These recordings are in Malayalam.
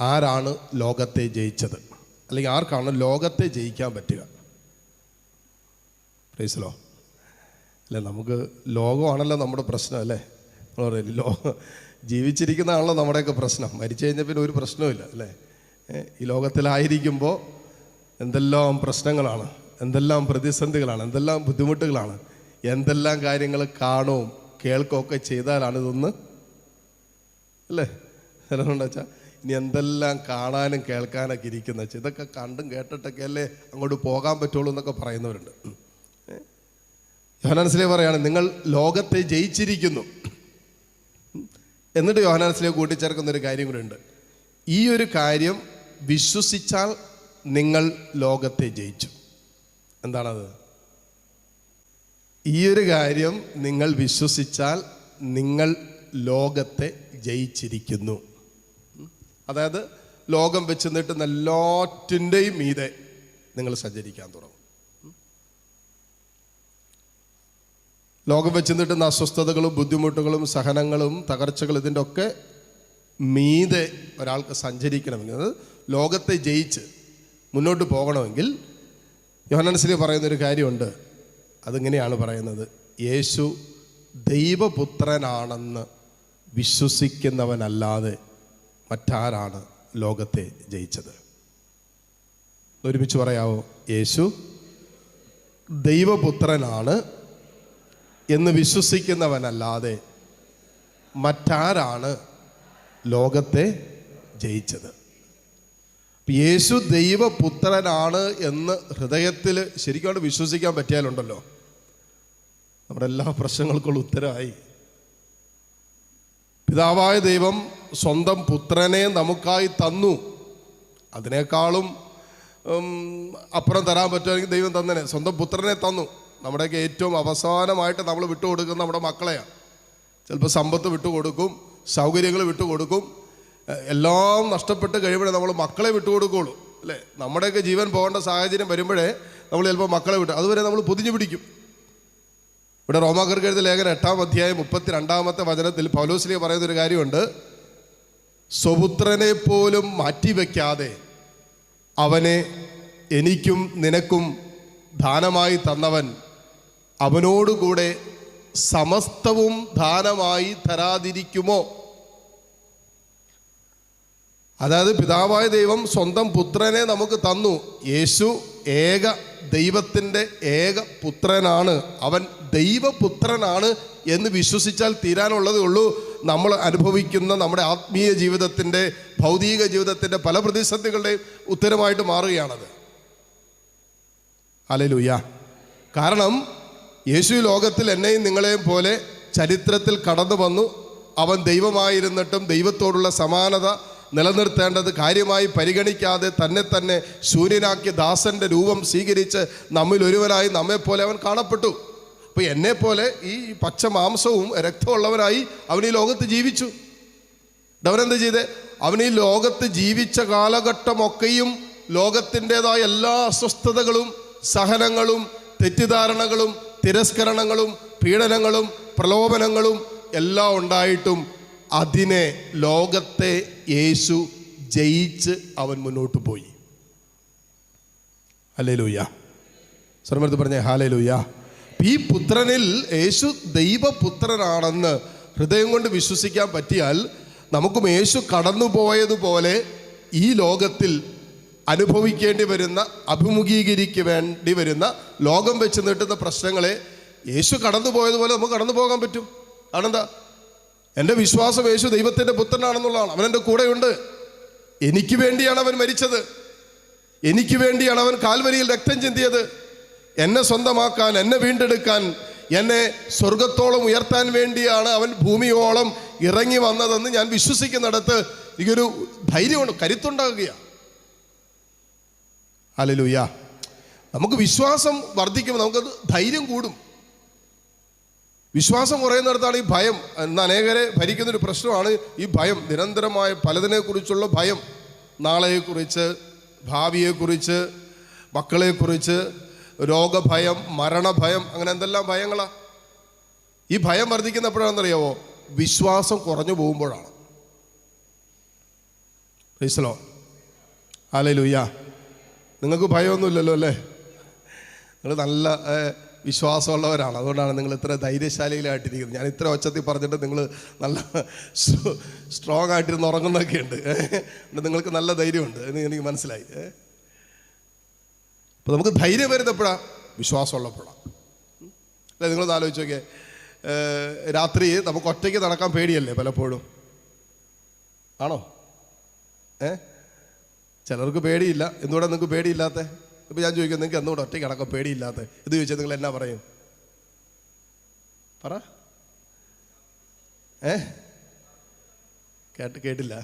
ആരാണ് ലോകത്തെ ജയിച്ചത്? അല്ലെങ്കിൽ ആർക്കാണ് ലോകത്തെ ജയിക്കാൻ പറ്റുക? പ്രൈസലോ? അല്ല നമുക്ക് ലോകമാണല്ലോ നമ്മുടെ പ്രശ്നം അല്ലേ? നമ്മൾ ലോ ജീവിച്ചിരിക്കുന്നതാണല്ലോ നമ്മുടെയൊക്കെ പ്രശ്നം. മരിച്ചു കഴിഞ്ഞാൽ പിന്നെ ഒരു പ്രശ്നവുമില്ല അല്ലേ? ഈ ലോകത്തിലായിരിക്കുമ്പോൾ എന്തെല്ലാം പ്രശ്നങ്ങളാണ് എന്തെല്ലാം പ്രതിസന്ധികളാണ് എന്തെല്ലാം ബുദ്ധിമുട്ടുകളാണ് എന്തെല്ലാം കാര്യങ്ങൾ കാണുകയും കേൾക്കുകയൊക്കെ ചെയ്താലാണ് ഇതൊന്ന് അല്ലേ? വെച്ചാൽ ഇനി എന്തെല്ലാം കാണാനും കേൾക്കാനൊക്കെ ഇരിക്കുന്ന ഇതൊക്കെ കണ്ടും കേട്ടിട്ടൊക്കെ അല്ലേ അങ്ങോട്ട് പോകാൻ പറ്റുള്ളൂ എന്നൊക്കെ പറയുന്നവരുണ്ട്. യോഹനാൻസിലെ പറയാണ് നിങ്ങൾ ലോകത്തെ ജയിച്ചിരിക്കുന്നു. എന്നിട്ട് യോഹനാൻസിലെ കൂട്ടിച്ചേർക്കുന്ന ഒരു കാര്യം കൂടെ ഉണ്ട് ഈ ഒരു കാര്യം വിശ്വസിച്ചാൽ നിങ്ങൾ ലോകത്തെ ജയിച്ചു. എന്താണത്? ഈ ഒരു കാര്യം നിങ്ങൾ വിശ്വസിച്ചാൽ നിങ്ങൾ ലോകത്തെ ജയിച്ചിരിക്കുന്നു. അതായത് ലോകം വെച്ച് നീട്ടുന്ന എല്ലാറ്റിന്റെയും മീതെ നിങ്ങൾ സഞ്ചരിക്കാൻ തുടങ്ങും. ലോകം വെച്ച് നീട്ടുന്ന അസ്വസ്ഥതകളും ബുദ്ധിമുട്ടുകളും സഹനങ്ങളും തകർച്ചകളും ഇതിന്റെ ഒക്കെ മീതെ ഒരാൾക്ക് സഞ്ചരിക്കണമെങ്കിൽ അത് ലോകത്തെ ജയിച്ച് മുന്നോട്ട് പോകണമെങ്കിൽ യോഹനൻസിലെ പറയുന്നൊരു കാര്യമുണ്ട്. അതിങ്ങനെയാണ് പറയുന്നത്. യേശു ദൈവപുത്രനാണെന്ന് വിശ്വസിക്കുന്നവനല്ലാതെ മറ്റാരാണ് ലോകത്തെ ജയിച്ചത്? ഒരുമിച്ച് പറയാവോ? യേശു ദൈവപുത്രനാണ് എന്ന് വിശ്വസിക്കുന്നവനല്ലാതെ മറ്റാരാണ് ലോകത്തെ ജയിച്ചത്? യേശു ദൈവപുത്രനാണ് എന്ന് ഹൃദയത്തിൽ ശരിക്കും വിശ്വസിക്കാൻ പറ്റിയാലുണ്ടല്ലോ. നമ്മുടെ എല്ലാ പ്രശ്നങ്ങൾക്കുള്ള ഉത്തരമായി. പിതാവായ ദൈവം സ്വന്തം പുത്രനെ നമുക്കായി തന്നു. അതിനേക്കാളും അപ്പുറം തരാൻ പറ്റുമെങ്കിൽ ദൈവം തന്നെ സ്വന്തം പുത്രനെ തന്നു. നമ്മുടെയൊക്കെ ഏറ്റവും അവസാനമായിട്ട് നമ്മൾ വിട്ടുകൊടുക്കുന്ന നമ്മുടെ മക്കളെയാണ് ചിലപ്പോൾ സമ്പത്ത് വിട്ടുകൊടുക്കും സൗകര്യങ്ങൾ വിട്ടുകൊടുക്കും. എല്ലാം നഷ്ടപ്പെട്ട് കഴിയുമ്പോഴേ നമ്മൾ മക്കളെ വിട്ടുകൊടുക്കുകയുള്ളൂ. അല്ലേ? നമ്മുടെയൊക്കെ ജീവൻ പോകേണ്ട സാഹചര്യം വരുമ്പോഴേ നമ്മൾ ചിലപ്പോൾ മക്കളെ വിട്ടു. അതുവരെ നമ്മൾ പൊതിഞ്ഞു പിടിക്കും. ഇവിടെ റോമാക്കർക്ക് എഴുതിയ ലേഖനം എട്ടാം അധ്യായം മുപ്പത്തി രണ്ടാമത്തെ വചനത്തിൽ പൗലോസ്ലിയ പറയുന്നൊരു കാര്യമുണ്ട്. സ്വപുത്രനെ പോലും മാറ്റിവെക്കാതെ അവനെ എനിക്കും നിനക്കും ദാനമായി തന്നവൻ അവനോടുകൂടെ സമസ്തവും ദാനമായി തരാതിരിക്കുമോ? അതായത് പിതാവായ ദൈവം സ്വന്തം പുത്രനെ നമുക്ക് തന്നു. യേശു ഏക ദൈവത്തിന്റെ ഏക പുത്രനാണ്. അവൻ ദൈവപുത്രനാണ് എന്ന് വിശ്വസിച്ചാൽ തീരാനുള്ളതേ ഉള്ളൂ. നമ്മൾ അനുഭവിക്കുന്ന നമ്മുടെ ആത്മീയ ജീവിതത്തിന്റെ ഭൗതിക ജീവിതത്തിന്റെ പല പ്രതിസന്ധികളുടെയും ഉത്തരമായിട്ട് മാറുകയാണത്. അലലുയ്യ കാരണം യേശു ലോകത്തിൽ എന്നെയും നിങ്ങളെയും പോലെ ചരിത്രത്തിൽ കടന്നു വന്നു. അവൻ ദൈവമായിരുന്നിട്ടും ദൈവത്തോടുള്ള സമാനത നിലനിർത്തേണ്ടത് കാര്യമായി പരിഗണിക്കാതെ തന്നെ തന്നെ ശൂന്യനാക്കിയ ദാസന്റെ രൂപം സ്വീകരിച്ച് നമ്മിൽ ഒരുവനായി നമ്മെപ്പോലെ അവൻ കാണപ്പെട്ടു. അപ്പോൾ പോലെ ഈ പച്ച മാംസവും രക്തമുള്ളവനായി അവൻ ഈ ലോകത്ത് ജീവിച്ചു. അവനെന്ത് ചെയ്തേ? അവൻ ഈ ലോകത്ത് ജീവിച്ച കാലഘട്ടമൊക്കെയും ലോകത്തിന്റെതായ എല്ലാ അസ്വസ്ഥതകളും സഹനങ്ങളും തെറ്റിദ്ധാരണകളും തിരസ്കരണങ്ങളും പീഡനങ്ങളും പ്രലോഭനങ്ങളും എല്ലാം ഉണ്ടായിട്ടും അതിനെ ലോകത്തെ യേശു ജയിച്ച് അവൻ മുന്നോട്ട് പോയി. ഹലേ ലൂയ സർമ്മത്ത് പറഞ്ഞേ ഹാലേ ലൂയ ഈ പുത്രനിൽ യേശു ദൈവപുത്രനാണെന്ന് ഹൃദയം കൊണ്ട് വിശ്വസിക്കാൻ പറ്റിയാൽ നമുക്കും യേശു കടന്നുപോയതുപോലെ ഈ ലോകത്തിൽ അനുഭവിക്കേണ്ടി വരുന്ന അഭിമുഖീകരിക്ക് വേണ്ടി വരുന്ന ലോകം വെച്ച് നീട്ടുന്ന പ്രശ്നങ്ങളെ യേശു കടന്നുപോയതുപോലെ നമുക്ക് കടന്നു പോകാൻ പറ്റും ആണെന്താ എന്റെ വിശ്വാസം യേശു ദൈവത്തിന്റെ പുത്രനാണെന്നുള്ളതാണ്. അവൻ എന്റെ കൂടെയുണ്ട്. എനിക്ക് വേണ്ടിയാണ് അവൻ മരിച്ചത്. എനിക്ക് വേണ്ടിയാണ് അവൻ കാൽവരിയിൽ രക്തം ചിന്തിയത്. എന്നെ സ്വന്തമാക്കാൻ എന്നെ വീണ്ടെടുക്കാൻ എന്നെ സ്വർഗത്തോളം ഉയർത്താൻ വേണ്ടിയാണ് അവൻ ഭൂമിയോളം ഇറങ്ങി വന്നതെന്ന് ഞാൻ വിശ്വസിക്കുന്നിടത്ത് എനിക്കൊരു ധൈര്യമുണ്ട് കരുത്തുണ്ടാകുകയാണ്. അലലുയ്യ നമുക്ക് വിശ്വാസം വർദ്ധിക്കുമ്പോൾ നമുക്കത് ധൈര്യം കൂടും. വിശ്വാസം കുറയുന്നിടത്താണ് ഈ ഭയം. എന്ന് അനേകരെ ഭരിക്കുന്നൊരു പ്രശ്നമാണ് ഈ ഭയം. നിരന്തരമായ പലതിനെക്കുറിച്ചുള്ള ഭയം. നാളെയെക്കുറിച്ച് ഭാവിയെക്കുറിച്ച് മക്കളെക്കുറിച്ച് രോഗഭയം മരണഭയം അങ്ങനെ എന്തെല്ലാം ഭയങ്ങളാ? ഈ ഭയം വർദ്ധിക്കുന്നപ്പോഴാണെന്നറിയാവോ? വിശ്വാസം കുറഞ്ഞു പോകുമ്പോഴാണ്. റീസലോ അല്ലേ ലൂയ്യ നിങ്ങൾക്ക് ഭയമൊന്നുമില്ലല്ലോ അല്ലേ? നിങ്ങൾ നല്ല വിശ്വാസമുള്ളവരാണ്. അതുകൊണ്ടാണ് നിങ്ങൾ ഇത്ര ധൈര്യശാലിയിലായിട്ടിരിക്കുന്നത് ഞാൻ ഇത്ര ഒച്ചത്തിൽ പറഞ്ഞിട്ട് നിങ്ങൾ നല്ല സ്ട്രോങ് ആയിട്ടിരുന്ന് ഉറങ്ങുന്നൊക്കെ ഉണ്ട്. നിങ്ങൾക്ക് നല്ല ധൈര്യമുണ്ട്. എന്ന് എനിക്ക് മനസ്സിലായി. അപ്പോൾ നമുക്ക് ധൈര്യം വരുന്നപ്പോഴാണ് വിശ്വാസമുള്ളപ്പോഴാണ് അല്ലേ നിങ്ങളൊന്ന് ആലോചിച്ച് നോക്കിയേ. രാത്രി നമുക്ക് ഒറ്റയ്ക്ക് നടക്കാൻ പേടിയല്ലേ പലപ്പോഴും? ആണോ? ഏ? ചിലർക്ക് പേടിയില്ല. എന്തുകൂടെ നിങ്ങൾക്ക് പേടിയില്ലാത്ത? ഇപ്പം ഞാൻ ചോദിക്കുന്നു നിങ്ങൾക്ക് എന്തുകൊണ്ട് ഒറ്റയ്ക്ക് നടക്കാൻ പേടിയില്ലാത്ത? ഇത് ചോദിച്ചാൽ നിങ്ങൾ എന്നാ പറയും? പറ. ഏ? കേട്ട് കേട്ടില്ല.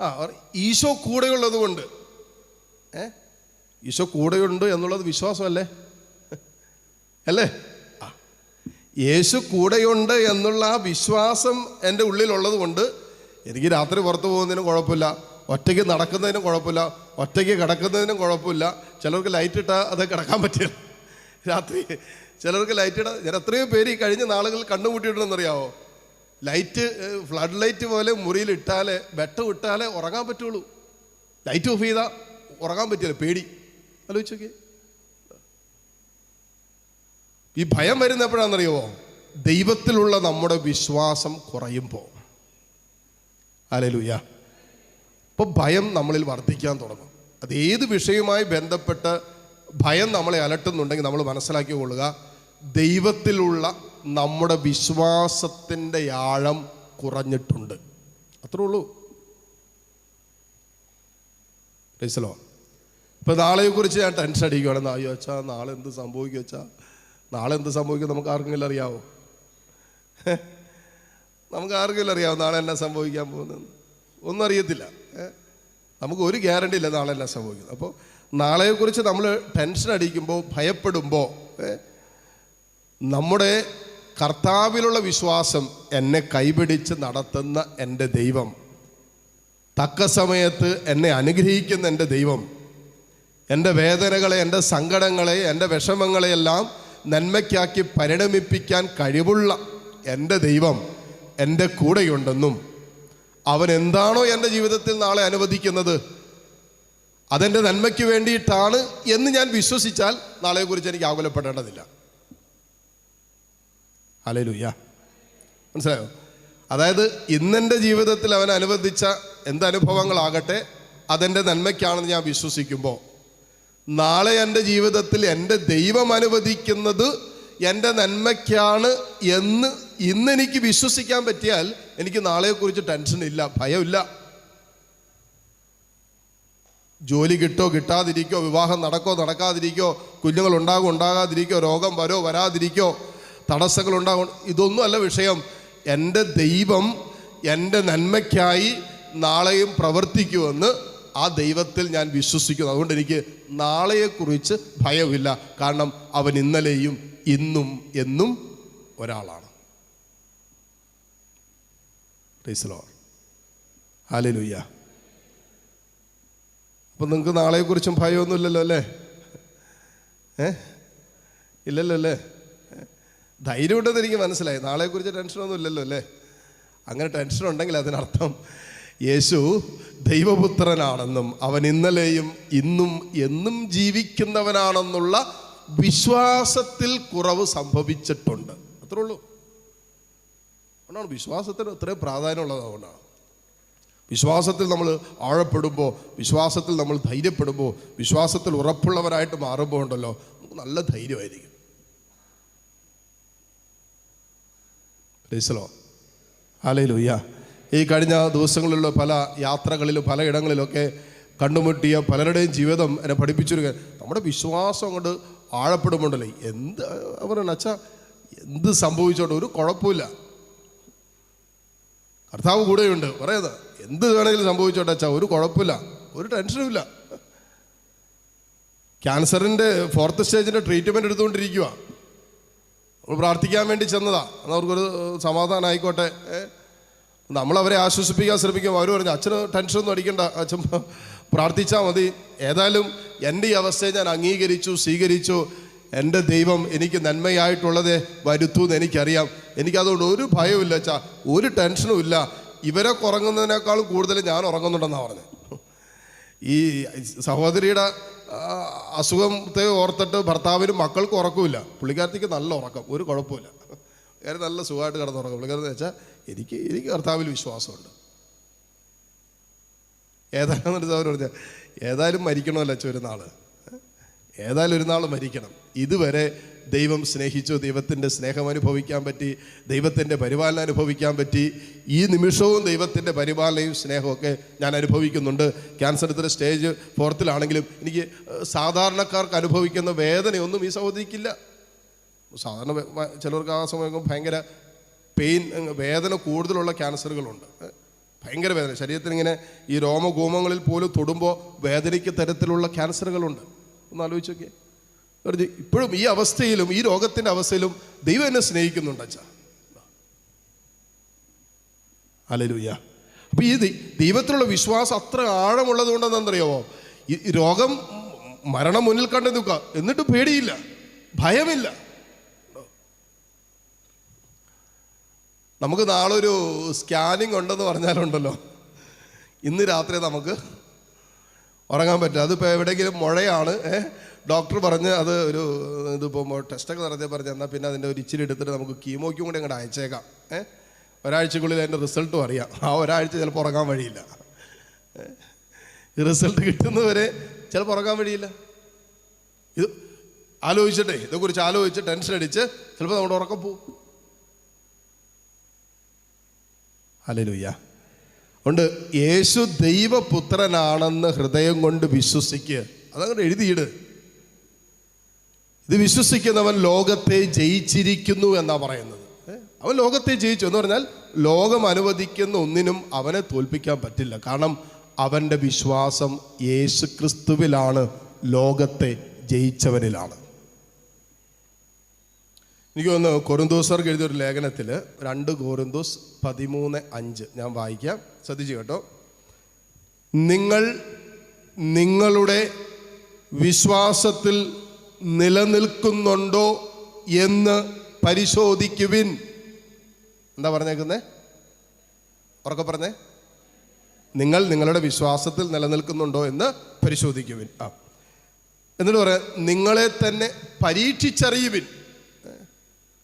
ആ ഈശോ കൂടെയുള്ളത് കൊണ്ട് ഏ? ഈശോ കൂടെയുണ്ട് എന്നുള്ളത് വിശ്വാസമല്ലേ? അല്ലേ? ആ. യേശു കൂടെയുണ്ട് എന്നുള്ള ആ വിശ്വാസം എന്റെ ഉള്ളിലുള്ളത് കൊണ്ട് എനിക്ക് രാത്രി പുറത്തു പോകുന്നതിനും കുഴപ്പമില്ല. ഒറ്റയ്ക്ക് നടക്കുന്നതിനും കുഴപ്പമില്ല. ഒറ്റയ്ക്ക് കിടക്കുന്നതിനും കുഴപ്പമില്ല. ചിലർക്ക് ലൈറ്റ് ഇട്ടാൽ അത് കിടക്കാൻ പറ്റില്ല. രാത്രി ചിലർക്ക് ലൈറ്റ് ഇടാൻ ഞാൻ എത്രയോ പേര് ഈ കഴിഞ്ഞ നാളുകൾ കണ്ണുമുട്ടിയിട്ടുണ്ടെന്നറിയാവോ ലൈറ്റ് ഫ്ലഡ് ലൈറ്റ് പോലെ മുറിയിൽ ഇട്ടാലേ വെട്ടം ഇട്ടാലേ ഉറങ്ങാൻ പറ്റുള്ളൂ. ലൈറ്റ് ഓഫ് ചെയ്താൽ ഉറങ്ങാൻ പറ്റില്ല പേടി. ആലോചിച്ച് നോക്കിയേ ഈ ഭയം വരുന്ന എപ്പോഴാണെന്നറിയുമോ ദൈവത്തിലുള്ള നമ്മുടെ വിശ്വാസം കുറയുമ്പോൾ അലലുയ അപ്പോൾ ഭയം നമ്മളിൽ വർദ്ധിക്കാൻ തുടങ്ങും. അത് ഏത് വിഷയവുമായി ബന്ധപ്പെട്ട് ഭയം നമ്മളെ അലട്ടുന്നുണ്ടെങ്കിൽ നമ്മൾ മനസ്സിലാക്കി കൊള്ളുക ദൈവത്തിലുള്ള നമ്മുടെ വിശ്വാസത്തിന്റെ ആഴം കുറഞ്ഞിട്ടുണ്ട്. അത്രേ ഉള്ളൂ. മനസ്സിലോ ഇപ്പോൾ നാളെയെക്കുറിച്ച് ഞാൻ ടെൻഷൻ അടിക്കുകയാണെന്ന് അയ്യോ വെച്ചാൽ നാളെ എന്ത് സംഭവിക്കുക വെച്ചാൽ നാളെ എന്ത് സംഭവിക്കും നമുക്ക് ആർക്കെങ്കിലും അറിയാവോ? നമുക്ക് ആർക്കെങ്കിലും അറിയാവോ നാളെ എന്നാ സംഭവിക്കാൻ പോകുന്നത് ഒന്നും അറിയത്തില്ല? നമുക്ക് ഒരു ഗ്യാരണ്ടി ഇല്ല നാളെ എന്നാ സംഭവിക്കുന്നത്. അപ്പോൾ നാളെയെക്കുറിച്ച് നമ്മൾ ടെൻഷൻ അടിക്കുമ്പോൾ ഭയപ്പെടുമ്പോൾ നമ്മുടെ കർത്താവിലുള്ള വിശ്വാസം എന്നെ കൈപിടിച്ച് നടത്തുന്ന എന്റെ ദൈവം തക്ക സമയത്ത് എന്നെ അനുഗ്രഹിക്കുന്ന എന്റെ ദൈവം എന്റെ വേദനകളെ എന്റെ സങ്കടങ്ങളെ എന്റെ വിഷമങ്ങളെയെല്ലാം നന്മയ്ക്കാക്കി പരിണമിപ്പിക്കാൻ കഴിവുള്ള എന്റെ ദൈവം എന്റെ കൂടെയുണ്ടെന്നും അവൻ എന്താണോ എന്റെ ജീവിതത്തിൽ നാളെ അനുവദിക്കുന്നത് അതെന്റെ നന്മയ്ക്ക് വേണ്ടിയിട്ടാണ് എന്ന് ഞാൻ വിശ്വസിച്ചാൽ നാളെക്കുറിച്ച് എനിക്ക് ആകുലപ്പെടേണ്ടതില്ല. അലലുയ്യ മനസ്സിലായോ? അതായത് ഇന്നെന്റെ ജീവിതത്തിൽ അവൻ അനുവദിച്ച എന്തനുഭവങ്ങളാകട്ടെ അതെന്റെ നന്മയ്ക്കാണെന്ന് ഞാൻ വിശ്വസിക്കുമ്പോൾ നാളെ എന്റെ ജീവിതത്തിൽ എന്റെ ദൈവം അനുവദിക്കുന്നത് എന്റെ നന്മയ്ക്കാണ് എന്ന് ഇന്നെനിക്ക് വിശ്വസിക്കാൻ പറ്റിയാൽ എനിക്ക് നാളെക്കുറിച്ച് ടെൻഷൻ ഇല്ല ഭയമില്ല. ജോലി കിട്ടോ കിട്ടാതിരിക്കോ വിവാഹം നടക്കോ നടക്കാതിരിക്കോ കുഞ്ഞുങ്ങൾ ഉണ്ടാകും ഉണ്ടാകാതിരിക്കോ രോഗം വരോ വരാതിരിക്കോ തടസ്സങ്ങൾ ഉണ്ടാകും ഇതൊന്നും അല്ല വിഷയം. എന്റെ ദൈവം എന്റെ നന്മയ്ക്കായി നാളെയും പ്രവർത്തിക്കുമെന്ന് ആ ദൈവത്തിൽ ഞാൻ വിശ്വസിക്കുന്നു. അതുകൊണ്ട് എനിക്ക് നാളെയെക്കുറിച്ച് ഭയമില്ല. കാരണം അവൻ ഇന്നലെയും ഇന്നും എന്നും ഒരാളാണ്. ഹാലലുയ്യ അപ്പം നിങ്ങൾക്ക് നാളെക്കുറിച്ചും ഭയമൊന്നുമില്ലല്ലോ അല്ലേ? ഏ? ഇല്ലല്ലോ അല്ലേ? ധൈര്യമുണ്ടെന്ന് എനിക്ക് മനസ്സിലായി. നാളെക്കുറിച്ച് ടെൻഷനൊന്നും ഇല്ലല്ലോ അല്ലേ? അങ്ങനെ ടെൻഷൻ ഉണ്ടെങ്കിൽ അതിനർത്ഥം യേശു ദൈവപുത്രനാണെന്നും അവൻ ഇന്നലെയും ഇന്നും എന്നും ജീവിക്കുന്നവനാണെന്നുള്ള വിശ്വാസത്തിൽ കുറവ് സംഭവിച്ചിട്ടുണ്ട്. അത്രേ ഉള്ളൂ. അതുകൊണ്ടാണ് വിശ്വാസത്തിന് അത്രയും പ്രാധാന്യമുള്ളത് അതുകൊണ്ടാണ്. വിശ്വാസത്തിൽ നമ്മൾ ആഴപ്പെടുമ്പോൾ വിശ്വാസത്തിൽ നമ്മൾ ധൈര്യപ്പെടുമ്പോൾ വിശ്വാസത്തിൽ ഉറപ്പുള്ളവരായിട്ട് മാറുമ്പോൾ ഉണ്ടല്ലോ നമുക്ക് നല്ല ധൈര്യമായിരിക്കും. രസലോ ഹാലയിലൂയ്യ ഈ കഴിഞ്ഞ ദിവസങ്ങളിലുള്ള പല യാത്രകളിലും പലയിടങ്ങളിലൊക്കെ കണ്ടുമുട്ടിയ പലരുടെയും ജീവിതം എന്നെ പഠിപ്പിച്ചൊരു നമ്മുടെ വിശ്വാസം കൊണ്ട് ആഴപ്പെടുമ്പോണ്ടല്ലേ? എന്ത് അവർ അച്ഛാ എന്ത് സംഭവിച്ചോട്ടെ ഒരു കുഴപ്പമില്ല. കർത്താവ് കൂടെയുണ്ട്. പറയുന്നത് എന്ത് വേണമെങ്കിലും സംഭവിച്ചോട്ടെ അച്ഛാ ഒരു കുഴപ്പമില്ല. ഒരു ടെൻഷനും ഇല്ല. ക്യാൻസറിന്റെ ഫോർത്ത് സ്റ്റേജിന്റെ ട്രീറ്റ്മെന്റ് എടുത്തുകൊണ്ടിരിക്കുക നമ്മൾ പ്രാർത്ഥിക്കാൻ വേണ്ടി ചെന്നതാ. എന്നാൽ അവർക്കൊരു സമാധാനം ആയിക്കോട്ടെ? നമ്മളവരെ ആശ്വസിപ്പിക്കാൻ ശ്രമിക്കും. അവർ പറഞ്ഞു അച്ഛന് ടെൻഷനൊന്നും അടിക്കണ്ട. അച്ഛൻ പ്രാർത്ഥിച്ചാൽ മതി. ഏതായാലും എന്റെ ഈ അവസ്ഥയെ ഞാൻ അംഗീകരിച്ചു സ്വീകരിച്ചു. എന്റെ ദൈവം എനിക്ക് നന്മയായിട്ടുള്ളതേ വരുത്തു എന്ന് എനിക്കറിയാം. എനിക്കതുകൊണ്ട് ഒരു ഭയവും ഇല്ല അച്ഛാ. ഒരു ടെൻഷനും ഇല്ല. ഇവരെ ഉറങ്ങുന്നതിനേക്കാളും കൂടുതൽ ഞാൻ ഉറങ്ങുന്നുണ്ടെന്നാണ് പറഞ്ഞത് ഈ സഹോദരിയുടെ അസുഖത്തെ ഓർത്തിട്ട് ഭർത്താവിനും മക്കൾക്കും ഉറക്കമില്ല. പുള്ളിക്കാരത്തേക്ക് നല്ല ഉറക്കം. ഒരു കുഴപ്പമില്ല. കാര്യം നല്ല സുഖമായിട്ട് കിടന്നുറങ്ങും. പുള്ളിക്കാരെന്ന് വെച്ചാൽ എനിക്ക് എനിക്ക് കർത്താവിൽ വിശ്വാസമുണ്ട്. ഏതാണെന്ന് ഒരു സഹോദരൻ പറഞ്ഞ ഏതായാലും മരിക്കണമല്ലോ അച്ഛൻ ഒരു നാൾ. ഏതായാലും ഒരു നാൾ മരിക്കണം. ഇതുവരെ ദൈവം സ്നേഹിച്ചു ദൈവത്തിന്റെ സ്നേഹം അനുഭവിക്കാൻ പറ്റി ദൈവത്തിന്റെ പരിപാലനം അനുഭവിക്കാൻ പറ്റി. ഈ നിമിഷവും ദൈവത്തിന്റെ പരിപാലനയും സ്നേഹമൊക്കെ ഞാൻ അനുഭവിക്കുന്നുണ്ട്. ക്യാൻസറിന്റെ സ്റ്റേജ് ഫോർത്തിലാണെങ്കിലും എനിക്ക് സാധാരണക്കാർക്ക് അനുഭവിക്കുന്ന വേദനയൊന്നും ഈ സഹോദരിക്കില്ല. സാധാരണ ചിലർക്ക് ആ സമയം ഭയങ്കര പെയിൻ വേദന കൂടുതലുള്ള ക്യാൻസറുകളുണ്ട്. ഭയങ്കര വേദന. ശരീരത്തിന് ഇങ്ങനെ ഈ രോമകൂമങ്ങളിൽ പോലും തൊടുമ്പോൾ വേദനയ്ക്ക് തരത്തിലുള്ള ക്യാൻസറുകളുണ്ട്. ഒന്ന് ആലോചിച്ച് നോക്കിയേ. വെറുതെ ഇപ്പോഴും ഈ അവസ്ഥയിലും ഈ രോഗത്തിന്റെ അവസ്ഥയിലും ദൈവം എന്നെ സ്നേഹിക്കുന്നുണ്ട് അച്ഛാ. അലലുയ്യ അപ്പം ഈ ദൈവത്തിലുള്ള വിശ്വാസം അത്ര ആഴമുള്ളത് കൊണ്ടെന്നറിയാവോ ഈ ഈ രോഗം മരണം മുന്നിൽ കണ്ടു നിൽക്കുക. എന്നിട്ട് പേടിയില്ല. ഭയമില്ല. നമുക്ക് നാളെ ഒരു സ്കാനിങ് ഉണ്ടെന്ന് പറഞ്ഞാലുണ്ടല്ലോ. ഇന്ന് രാത്രി നമുക്ക് ഉറങ്ങാൻ പറ്റില്ല. അതിപ്പോൾ എവിടെയെങ്കിലും മുഴയാണ് ഡോക്ടർ പറഞ്ഞ് അത് ഒരു ഇതിപ്പോൾ ടെസ്റ്റൊക്കെ നടത്തിയാൽ പറഞ്ഞ് എന്നാൽ പിന്നെ അതിന്റെ ഒരു ഇച്ചിരി എടുത്തിട്ട് നമുക്ക് കീമോയ്ക്കും കൂടി അങ്ങോട്ട് അയച്ചേക്കാം ഏഹ് ഒരാഴ്ചക്കുള്ളിൽ അതിന്റെ റിസൾട്ടും അറിയാം. ആ ഒരാഴ്ച ചിലപ്പോൾ ഉറങ്ങാൻ വഴിയില്ല റിസൾട്ട് കിട്ടുന്നവരെ ചിലപ്പോൾ ഉറങ്ങാൻ വഴിയില്ല. ഇത് ആലോചിച്ചിട്ടേ ഇതേക്കുറിച്ച് ആലോചിച്ച് ടെൻഷൻ അടിച്ച് ചിലപ്പോൾ നമ്മുടെ ഉറക്കം പോവും. ഹല്ലേലൂയ. ഉണ്ട് യേശു ദൈവപുത്രനാണെന്ന് ഹൃദയം കൊണ്ട് വിശ്വസിക്ക്. അതങ്ങോട്ട് എഴുതിയിട്. ഇത് വിശ്വസിക്കുന്നവൻ ലോകത്തെ ജയിച്ചിരിക്കുന്നു എന്നാ പറയുന്നത്. അവൻ ലോകത്തെ ജയിച്ചു. എന്ന് പറഞ്ഞാൽ ലോകം അനുവദിക്കുന്ന ഒന്നിനും അവനെ തോൽപ്പിക്കാൻ പറ്റില്ല. കാരണം അവന്റെ വിശ്വാസം യേശു ക്രിസ്തുവിലാണ് ലോകത്തെ ജയിച്ചവനിലാണ്. എനിക്ക് തോന്നുന്നു കൊറിന്തോസർക്ക് എഴുതിയ ഒരു ലേഖനത്തിൽ രണ്ട് കോറിന്തോസ് പതിമൂന്ന് അഞ്ച്. ഞാൻ വായിക്കാം. ശ്രദ്ധിച്ചു കേട്ടോ. നിങ്ങൾ നിങ്ങളുടെ വിശ്വാസത്തിൽ നിലനിൽക്കുന്നുണ്ടോ എന്ന് പരിശോധിക്കുവിൻ. എന്താ പറഞ്ഞേക്കുന്നേ? ഉറക്കെ പറഞ്ഞേ. നിങ്ങൾ നിങ്ങളുടെ വിശ്വാസത്തിൽ നിലനിൽക്കുന്നുണ്ടോ എന്ന് പരിശോധിക്കുവിൻ. ആ. എന്നിട്ട് പറയാം നിങ്ങളെ തന്നെ പരീക്ഷിച്ചറിയുവിൻ.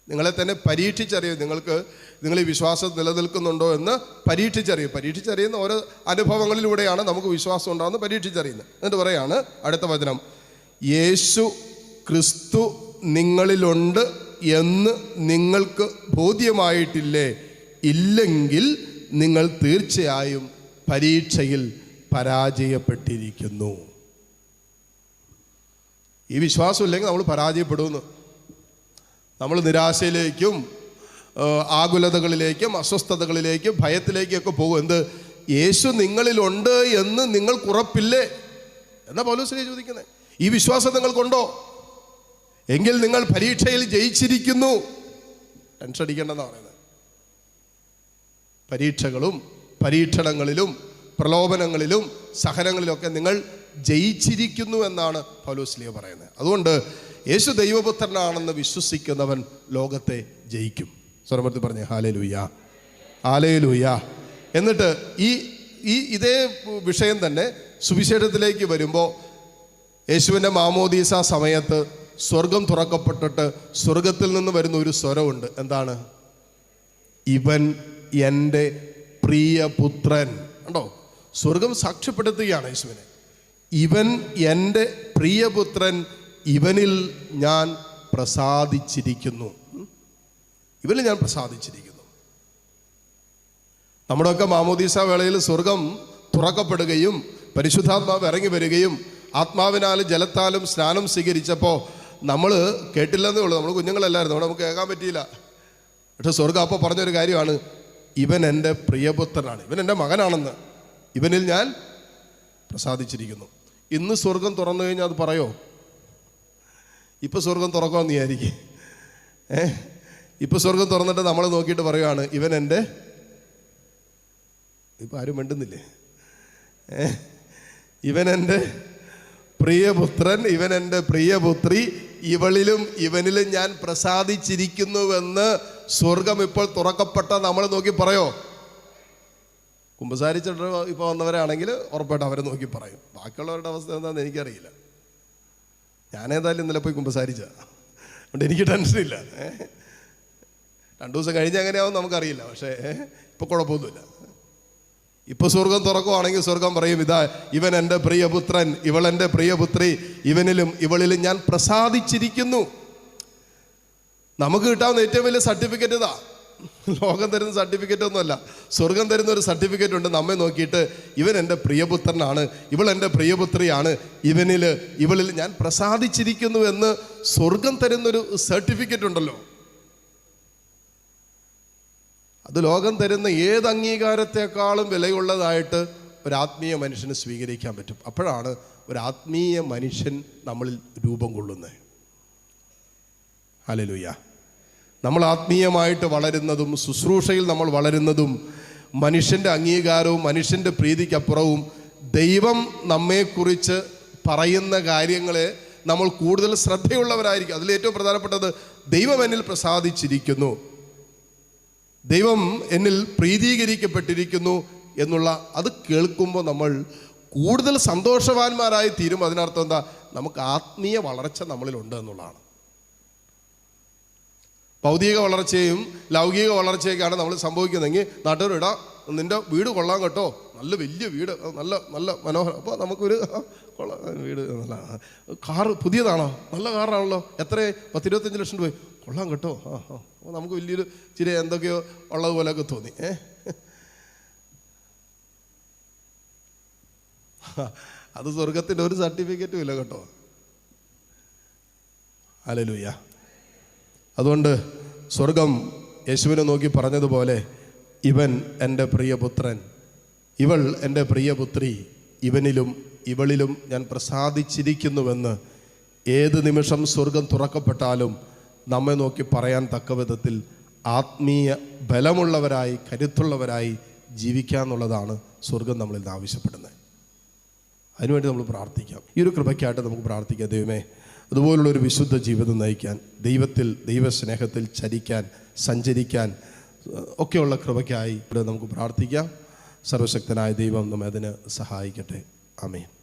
നിങ്ങളെ തന്നെ പരീക്ഷിച്ചറിയും. നിങ്ങൾക്ക് നിങ്ങൾ ഈ വിശ്വാസം നിലനിൽക്കുന്നുണ്ടോ എന്ന് പരീക്ഷിച്ചറിയും. പരീക്ഷിച്ചറിയുന്ന ഓരോ അനുഭവങ്ങളിലൂടെയാണ് നമുക്ക് വിശ്വാസം ഉണ്ടാകുന്നത് പരീക്ഷിച്ചറിയുന്നത്. എന്നിട്ട് പറയാണ് അടുത്ത വചനം. യേശു ക്രിസ്തു നിങ്ങളിലുണ്ട് എന്ന് നിങ്ങൾക്ക് ബോധ്യമായിട്ടില്ലേ? ഇല്ലെങ്കിൽ നിങ്ങൾ തീർച്ചയായും പരീക്ഷയിൽ പരാജയപ്പെട്ടിരിക്കുന്നു. ഈ വിശ്വാസം ഇല്ലെങ്കിൽ നമ്മൾ പരാജയപ്പെടുമെന്ന്. നമ്മൾ നിരാശയിലേക്കും ആകുലതകളിലേക്കും അസ്വസ്ഥതകളിലേക്കും ഭയത്തിലേക്കൊക്കെ പോകും. എന്ത്? യേശു നിങ്ങളിലുണ്ട് എന്ന് നിങ്ങൾക്ക് ഉറപ്പില്ലേ? എന്നാ പൗലോസിനെ ചോദിക്കുന്നത് ഈ വിശ്വാസം നിങ്ങൾക്കുണ്ടോ? എങ്കിൽ നിങ്ങൾ പരീക്ഷയിൽ ജയിച്ചിരിക്കുന്നു. ടെൻഷൻ അടിക്കേണ്ടെന്നാണ് പറയുന്നത്. പരീക്ഷകളും പരീക്ഷണങ്ങളിലും പ്രലോഭനങ്ങളിലും സഹനങ്ങളിലൊക്കെ നിങ്ങൾ ജയിച്ചിരിക്കുന്നു എന്നാണ് പൗലോസ്ലിയ പറയുന്നത്. അതുകൊണ്ട് യേശു ദൈവപുത്രനാണെന്ന് വിശ്വസിക്കുന്നവൻ ലോകത്തെ ജയിക്കും. സ്വരമർത്തി പറഞ്ഞേ ഹാലേ ലൂയ ഹാലേ എന്നിട്ട് ഈ ഈ ഇതേ വിഷയം തന്നെ സുവിശേഷത്തിലേക്ക് വരുമ്പോൾ യേശുവിന്റെ മാമോദീസ സമയത്ത് സ്വർഗം തുറക്കപ്പെട്ടിട്ട് സ്വർഗത്തിൽ നിന്ന് വരുന്ന ഒരു സ്വരമുണ്ട്. എന്താണ്? ഇവൻ എന്റെ പ്രിയപുത്രൻ ഉണ്ടോ സ്വർഗം സാക്ഷ്യപ്പെടുത്തുകയാണ് യേശുവിനെ. ഇവൻ എന്റെ പ്രിയപുത്രൻ ഇവനിൽ ഞാൻ പ്രസാദിച്ചിരിക്കുന്നു. ഇവനിൽ ഞാൻ പ്രസാദിച്ചിരിക്കുന്നു. നമ്മുടെയൊക്കെ മാമോദീസ വേളയിൽ സ്വർഗം തുറക്കപ്പെടുകയും പരിശുദ്ധാത്മാവ് ഇറങ്ങി വരികയും ആത്മാവിനാൽ ജലത്താലും സ്നാനം സ്വീകരിച്ചപ്പോൾ നമ്മൾ കേട്ടില്ലെന്നേ ഉള്ളൂ. നമ്മൾ കുഞ്ഞുങ്ങളല്ലായിരുന്നു. അവിടെ നമുക്ക് കേൾക്കാൻ പറ്റിയില്ല. പക്ഷെ സ്വർഗം അപ്പോൾ പറഞ്ഞൊരു കാര്യമാണ്. ഇവൻ എന്റെ പ്രിയപുത്രനാണ്. ഇവൻ എന്റെ മകനാണെന്ന്. ഇവനിൽ ഞാൻ പ്രസാദിച്ചിരിക്കുന്നു. ഇന്ന് സ്വർഗം തുറന്നു കഴിഞ്ഞാൽ അത് പറയോ? ഇപ്പൊ സ്വർഗം തുറക്കുമെന്ന് വിചാരിക്കും. ഏ? ഇപ്പൊ സ്വർഗം തുറന്നിട്ട് നമ്മൾ നോക്കിയിട്ട് പറയുകയാണ് ഇവൻ എന്റെ ഇപ്പൊ ആരും മിണ്ടുന്നില്ലേ? ഏ? ഇവൻ എന്റെ പ്രിയപുത്രൻ ഇവൻ എന്റെ പ്രിയപുത്രി ഇവളിലും ഇവനിലും ഞാൻ പ്രസാദിച്ചിരിക്കുന്നുവെന്ന് സ്വർഗം ഇപ്പോൾ തുറക്കപ്പെട്ട നമ്മൾ നോക്കി പറയോ? കുമ്പസാരിച്ചിട്ട് ഇപ്പോൾ വന്നവരാണെങ്കിൽ ഉറപ്പായിട്ട് അവരെ നോക്കി പറയും. ബാക്കിയുള്ളവരുടെ അവസ്ഥ എന്താണെന്ന് എനിക്കറിയില്ല. ഞാനേതായാലും ഇന്നലെ പോയി കുമ്പസാരിച്ച അതുകൊണ്ട് എനിക്ക് ടെൻഷനില്ല? രണ്ടു ദിവസം കഴിഞ്ഞ് എങ്ങനെയാവും നമുക്കറിയില്ല. പക്ഷേ ഇപ്പോൾ കുഴപ്പമൊന്നുമില്ല. ഇപ്പൊ സ്വർഗം തുറക്കുവാണെങ്കിൽ സ്വർഗം പറയും ഇതാ ഇവൻ എന്റെ പ്രിയപുത്രൻ ഇവൾ എന്റെ പ്രിയപുത്രി ഇവനിലും ഇവളിലും ഞാൻ പ്രസാദിച്ചിരിക്കുന്നു. നമുക്ക് കിട്ടാവുന്ന ഏറ്റവും വലിയ സർട്ടിഫിക്കറ്റ് ഇതാ. ലോകം തരുന്ന സർട്ടിഫിക്കറ്റ് ഒന്നുമല്ല. സ്വർഗം തരുന്ന ഒരു സർട്ടിഫിക്കറ്റ് ഉണ്ട്. നമ്മെ നോക്കിയിട്ട് ഇവൻ എന്റെ പ്രിയപുത്രനാണ്. ഇവൾ എന്റെ പ്രിയപുത്രിയാണ്. ഇവനിൽ ഇവളിൽ ഞാൻ പ്രസാദിച്ചിരിക്കുന്നു എന്ന് സ്വർഗം തരുന്നൊരു സർട്ടിഫിക്കറ്റ് ഉണ്ടല്ലോ. അത് ലോകം തരുന്ന ഏത് അംഗീകാരത്തെക്കാളും വിലയുള്ളതായിട്ട് ഒരു ആത്മീയ മനുഷ്യന് സ്വീകരിക്കാൻ പറ്റും. അപ്പോഴാണ് ഒരു ആത്മീയ മനുഷ്യൻ നമ്മളിൽ രൂപം കൊള്ളുന്നത്. ഹല്ലേലൂയ. നമ്മൾ ആത്മീയമായിട്ട് വളരുന്നതും ശുശ്രൂഷയിൽ നമ്മൾ വളരുന്നതും മനുഷ്യന്റെ അംഗീകാരവും മനുഷ്യന്റെ പ്രീതിക്കപ്പുറവും ദൈവം നമ്മെക്കുറിച്ച് പറയുന്ന കാര്യങ്ങളെ നമ്മൾ കൂടുതൽ ശ്രദ്ധയുള്ളവരായിരിക്കും. അതിലേറ്റവും പ്രധാനപ്പെട്ടത് ദൈവം എന്നിൽ പ്രസാദിച്ചിരിക്കുന്നു. ദൈവം എന്നിൽ പ്രീതീകരിക്കപ്പെട്ടിരിക്കുന്നു എന്നുള്ള അത് കേൾക്കുമ്പോൾ നമ്മൾ കൂടുതൽ സന്തോഷവാന്മാരായി തീരും. അതിനർത്ഥം എന്താ? നമുക്ക് ആത്മീയ വളർച്ച നമ്മളിലുണ്ട് എന്നുള്ളതാണ്. ഭൗതിക വളർച്ചയും ലൗകിക വളർച്ചയൊക്കെയാണ് നമ്മൾ സംഭവിക്കുന്നതെങ്കിൽ നാട്ടുകാരിടാ നിന്റെ വീട് കൊള്ളാൻ കേട്ടോ. നല്ല വലിയ വീട് നല്ല നല്ല മനോഹരം അപ്പോൾ നമുക്കൊരു കൊള്ളാം വീട് നല്ല കാറ് പുതിയതാണോ? നല്ല കാറാണല്ലോ. എത്ര പത്തിരുപത്തഞ്ച് ലക്ഷം രൂപ കൊള്ളാം കേട്ടോ. ആ ആ. അപ്പോൾ നമുക്ക് വലിയൊരു ചിരി എന്തൊക്കെയോ ഉള്ളതുപോലെയൊക്കെ തോന്നി. ഏ? അത് സ്വർഗത്തിന്റെ ഒരു സർട്ടിഫിക്കറ്റും ഇല്ല കേട്ടോ. അലലുയ്യ അതുകൊണ്ട് സ്വർഗം യേശുവിനെ നോക്കി പറഞ്ഞതുപോലെ ഇവൻ എന്റെ പ്രിയപുത്രൻ. ഇവൾ എന്റെ പ്രിയപുത്രി. ഇവനിലും ഇവളിലും ഞാൻ പ്രസാദിച്ചിരിക്കുന്നുവെന്ന് ഏത് നിമിഷം സ്വർഗം തുറക്കപ്പെട്ടാലും നമ്മെ നോക്കി പറയാൻ തക്ക വിധത്തിൽ ആത്മീയ ബലമുള്ളവരായി കരുത്തുള്ളവരായി ജീവിക്കുക എന്നുള്ളതാണ് സ്വർഗം നമ്മളിൽ നിന്ന് ആവശ്യപ്പെടുന്നത്. അതിനുവേണ്ടി നമ്മൾ പ്രാർത്ഥിക്കാം. ഈ ഒരു കൃപയ്ക്കായിട്ട് നമുക്ക് പ്രാർത്ഥിക്കാം. ദൈവമേ അതുപോലുള്ള ഒരു വിശുദ്ധ ജീവിതം നയിക്കാൻ ദൈവത്തിൽ ദൈവസ്നേഹത്തിൽ ചരിക്കാൻ സഞ്ചരിക്കാൻ ഒക്കെയുള്ള കൃപയ്ക്കായി ഇവിടെ നമുക്ക് പ്രാർത്ഥിക്കാം. സർവശക്തനായ ദൈവം നമ്മെ അതിന് സഹായിക്കട്ടെ. ആമേൻ.